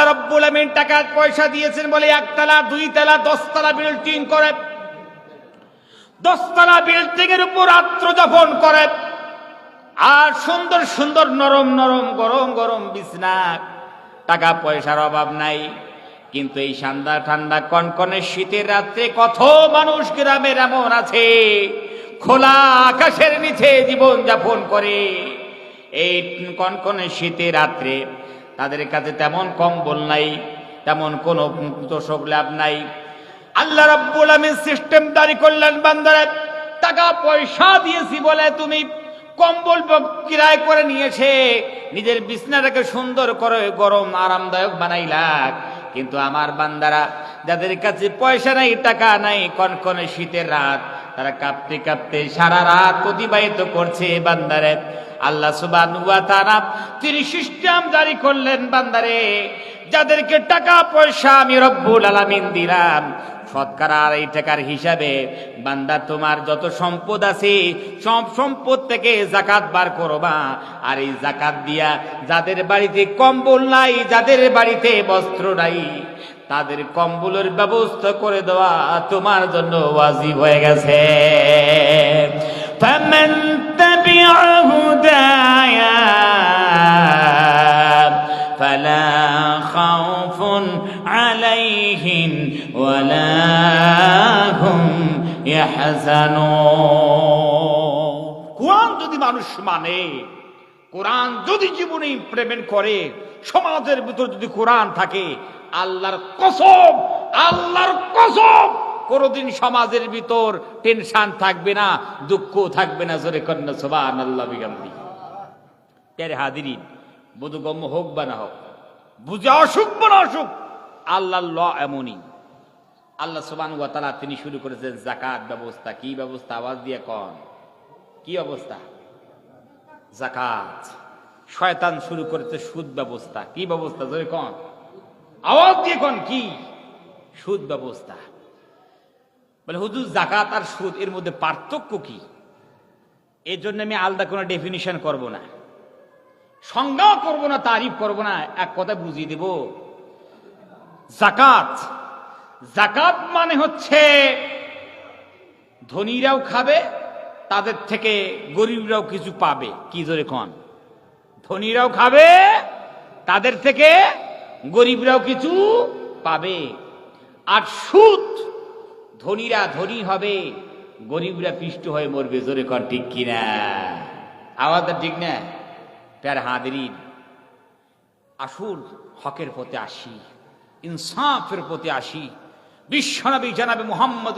আল্লাহ রব্বুল আমিন টাকা পয়সা দিয়েছেন বলে একতলা দুই তলা দশতলা বিল্ডিং করে। দশতলা বিল্ডিং এর উপর আত্মযাপন করে। আর সুন্দর সুন্দর নরম নরম গরম গরম বিছনা। টাকা পয়সার অভাব নাই। কিন্তু এই সান্দা ঠান্ডা কনকনে শীতের রাত্রে কত মানুষ গ্রামের এমন আছে, খোলা আকাশের নিচে জীবন যাপন করে। এই কনকনে শীতের রাত্রে তাদের কাছে তেমন কম্বল নাই, তেমন কোনো তোষক লাভ নাই। আল্লাহ রাব্বুল আমিন সিস্টেম দাঁড়ি করলেন বান্দারে, টাকা পয়সা দিয়েছি বলে তুমি কম্বল কিরায় করে নিয়েছে, নিজের বিছনাটাকে সুন্দর করে গরম আরামদায়ক বানাইলাক কিন্তু আমার বান্দারা, যাদের কাছে পয়সা নাই, টাকা নাই, কনকনে শীতের রাত, তারা কাঁপতে কাঁপতে সারা রাত অতিবাহিত করছে বান্দারে। আল্লাহ সুবান তিনি সিস্টেম জারি করলেন বান্দারে, যাদেরকে টাকা পয়সা আমি রব্বুল আলামিন দিলাম। সৎকার এই টাকার হিসাবে বান্দা তোমার যত সম্পদ আছে, সব সম্পদ থেকে জাকাত বার করবা। আর এই জাকাত দিয়া যাদের বাড়িতে কম্বল নাই, যাদের বাড়িতে বস্ত্র নাই, তাদের কম্বলের ব্যবস্থা করে দেওয়া তোমার জন্য ওয়াজিব হয়ে গেছে। هدايا فلا خوف عليهم ولا هم يحزنون কোরআন যদি মানুষ মানে কোরআন যদি জীবনে ইমপ্লিমেন্ট করে সমাজের ভিতর যদি কোরআন থাকে আল্লাহর কসম আল্লাহর কসম কোনদিন সমাজের ভিতর টেনশন থাকবে না, দুঃখ থাকবে না, জোরে কন্যা তেরে হাদিরিন, বোধগম্য হোক বা না হোক, বুঝে অসুখ বা না অসুখ আল্লাহ ল এমনই। আল্লাহ সুবান তালা তিনি শুরু করেছেন জাকাত ব্যবস্থা। কি ব্যবস্থা? আওয়াজ দিয়ে কন। কি অবস্থা? জাকাত শয়তান শুরু করেছে সুদ ব্যবস্থা। কি ব্যবস্থা? ধরে কন। আওয়াজ দিয়ে কন কি? সুদ ব্যবস্থা। বলে, হুজুর জাকাত আর সুদ এর মধ্যে পার্থক্য কি? এর জন্য আমি আলাদা কোনো ডেফিনিশন করব না। সংজ্ঞাও করব না, তারিফ করব না, এক কথা বুঝিয়ে দেব। জাকাত জাকাত মানে হচ্ছে ধনীরাও খাবে, তাদের থেকে গরিবরাও কিছু পাবে। কি জোরে কন? ধনীরাও খাবে, তাদের থেকে গরিবরাও কিছু পাবে। আর সুদ ধনীরা ধনী হবে, গরিবরা পিষ্ট হয়ে মরবে, জোরে কর, ঠিক কিনা? আওয়াজটা ঠিক না? প্যার হাদিরিন আসুন, হকের পথে আসি, ইনসাফের পথে আসি। বিশ্বনবী জানাবে মোহাম্মদ